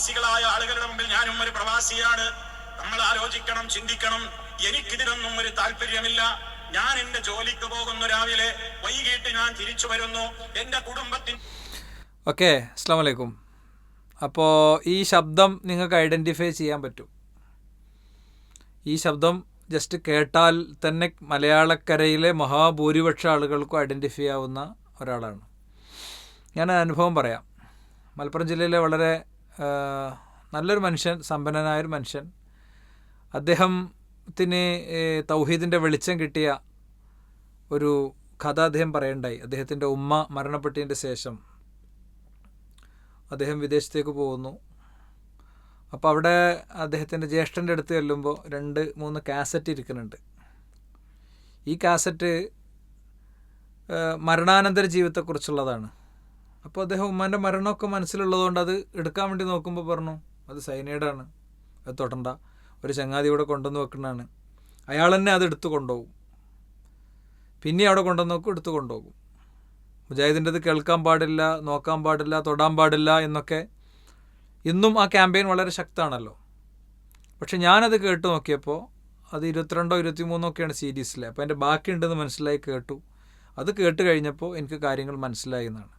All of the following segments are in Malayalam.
പ്രവാസികളായ ആളുകളുടെ മുമ്പിൽ ഞാനും ഒരു പ്രവാസിയാണ്. നമ്മൾ ആലോചിക്കണം ചിന്തിക്കണം. എനിക്കിതിനൊന്നും ഒരു താല്പര്യമില്ല. ഞാൻ എന്റെ ജോലിക്ക് പോകുന്നു രാവിലെ. വൈകിട്ട് ഞാൻ തിരിച്ചു വരുന്നു. എന്റെ കുടുംബത്തിന് ഓക്കെ അസ്സാം വലൈക്കും അപ്പോൾ ഈ ശബ്ദം നിങ്ങൾക്ക് ഐഡന്റിഫൈ ചെയ്യാൻ പറ്റും. ഈ ശബ്ദം ജസ്റ്റ് കേട്ടാൽ തന്നെ മലയാളക്കരയിലെ മഹാഭൂരിപക്ഷ ആളുകൾക്കും ഐഡന്റിഫൈ ആവുന്ന ഒരാളാണ്. ഞാൻ അനുഭവം പറയാം. മലപ്പുറം ജില്ലയിലെ വളരെ നല്ലൊരു മനുഷ്യൻ സമ്പന്നനായൊരു മനുഷ്യൻ. അദ്ദേഹത്തിന് തൗഹീദിന്റെ വെളിച്ചം കിട്ടിയ ഒരു കഥ അദ്ദേഹം പറയണ്ടായി. അദ്ദേഹത്തിന്റെ ഉമ്മ മരണപ്പെട്ടതിന്റെ ശേഷം അദ്ദേഹം വിദേശത്തേക്ക് പോകുന്നു. അപ്പോൾ അവിടെ അദ്ദേഹത്തിന്റെ ജ്യേഷ്ഠന്റെ അടുത്ത് ചെല്ലുമ്പോൾ രണ്ട് മൂന്ന് കാസറ്റ് ഇരിക്കുന്നുണ്ട്. ഈ കാസറ്റ് മരണാനന്തര ജീവിതത്തെക്കുറിച്ചുള്ളതാണ്. അപ്പോൾ അദ്ദേഹം ഉമ്മാന്റെ മരണമൊക്കെ മനസ്സിലുള്ളതുകൊണ്ട് അത് എടുക്കാൻ വേണ്ടി നോക്കുമ്പോൾ പറഞ്ഞു അത് സൈനൈഡാണ് അത് തൊടണ്ട. ഒരു ചങ്ങാതി ഇവിടെ കൊണ്ടുവന്ന് വെക്കുന്നതാണ്. അയാൾ തന്നെ അത് എടുത്തു കൊണ്ടുപോകും. പിന്നെ അവിടെ കൊണ്ടുവന്ന് നോക്കും എടുത്തു കൊണ്ടുപോകും. മുജാഹിദിന്റെ അത് കേൾക്കാൻ പാടില്ല നോക്കാൻ പാടില്ല തൊടാൻ പാടില്ല എന്നൊക്കെ ഇന്നും ആ ക്യാമ്പയിൻ വളരെ ശക്തമാണല്ലോ. പക്ഷെ ഞാനത് കേട്ട് നോക്കിയപ്പോൾ അത് ഇരുപത്തിരണ്ടോ ഇരുപത്തിമൂന്നോ ഒക്കെയാണ് സീരീസിൽ അപ്പോൾ എന്റെ ബാക്കി ഉണ്ടെന്ന് മനസ്സിലായി കേട്ടു. അത് കേട്ട് കഴിഞ്ഞപ്പോൾ എനിക്ക് കാര്യങ്ങൾ മനസ്സിലായി എന്നാണ്.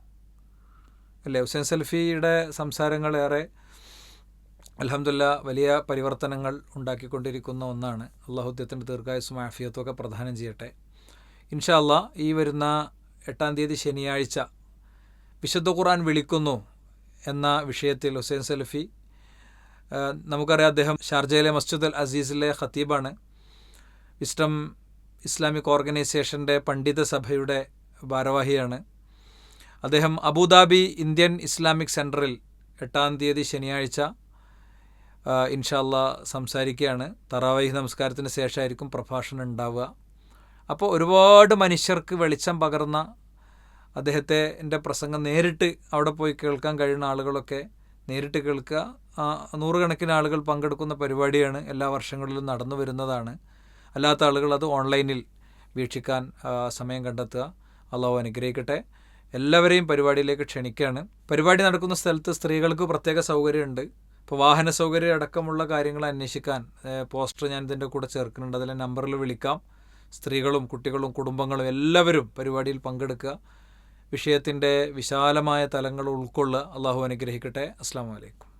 അല്ലേ? ഹുസൈൻ സൽഫിയുടെ സംസാരങ്ങൾ ഏറെ അലഹമില്ല വലിയ പരിവർത്തനങ്ങൾ ഉണ്ടാക്കിക്കൊണ്ടിരിക്കുന്ന ഒന്നാണ്. അള്ളാഹുദ്ദേഹത്തിന്റെ ദീർഘായുസും ആഫിയത്തും ഒക്കെ പ്രധാനം ചെയ്യട്ടെ. ഇൻഷാല്ല ഈ വരുന്ന എട്ടാം തീയതി ശനിയാഴ്ച വിശുദ്ധ ഖുർആൻ വിളിക്കുന്നു എന്ന വിഷയത്തിൽ ഹുസൈൻ സലഫി നമുക്കറിയാം അദ്ദേഹം ഷാർജയിലെ മസ്ജിദ് അൽ അസീസിലെ ഖത്തീബാണ്. വിസ്റ്റം ഇസ്ലാമിക് ഓർഗനൈസേഷന്റെ പണ്ഡിത സഭയുടെ ഭാരവാഹിയാണ്. അദ്ദേഹം അബുദാബി ഇന്ത്യൻ ഇസ്ലാമിക് സെന്ററിൽ എട്ടാം തീയതി ശനിയാഴ്ച ഇൻഷാല്ല സംസാരിക്കുകയാണ്. തറാവൈഹ് നമസ്കാരത്തിന് ശേഷമായിരിക്കും പ്രഭാഷണം ഉണ്ടാവുക. അപ്പോൾ ഒരുപാട് മനുഷ്യർക്ക് വെളിച്ചം പകർന്ന അദ്ദേഹത്തെ എന്റെ പ്രസംഗം നേരിട്ട് അവിടെ പോയി കേൾക്കാൻ കഴിയുന്ന ആളുകളൊക്കെ നേരിട്ട് കേൾക്കുക. നൂറുകണക്കിന് ആളുകൾ പങ്കെടുക്കുന്ന പരിപാടിയാണ് എല്ലാ വർഷങ്ങളിലും നടന്നു വരുന്നതാണ്. അല്ലാത്ത ആളുകൾ അത് ഓൺലൈനിൽ വീക്ഷിക്കാൻ സമയം കണ്ടെത്തുക. അള്ളാഹു അനുഗ്രഹിക്കട്ടെ. എല്ലാവരെയും പരിപാടിയിലേക്ക് ക്ഷണിക്കുകയാണ് പരിപാടി നടക്കുന്ന സ്ഥലത്ത് സ്ത്രീകൾക്ക് പ്രത്യേക സൗകര്യമുണ്ട്. ഇപ്പോൾ വാഹന സൗകര്യം അടക്കമുള്ള കാര്യങ്ങൾ അന്വേഷിക്കാൻ പോസ്റ്റർ ഞാൻ ഇതിന്റെ കൂടെ ചേർക്കുന്നുണ്ട്. അതിലെ നമ്പറിൽ വിളിക്കാം. സ്ത്രീകളും കുട്ടികളും കുടുംബങ്ങളും എല്ലാവരും പരിപാടിയിൽ പങ്കെടുക്കുക. വിഷയത്തിന്റെ വിശാലമായ തലങ്ങൾ ഉൾക്കൊള്ളുക. അള്ളാഹു അനുഗ്രഹിക്കട്ടെ. അസ്സാം വലൈക്കും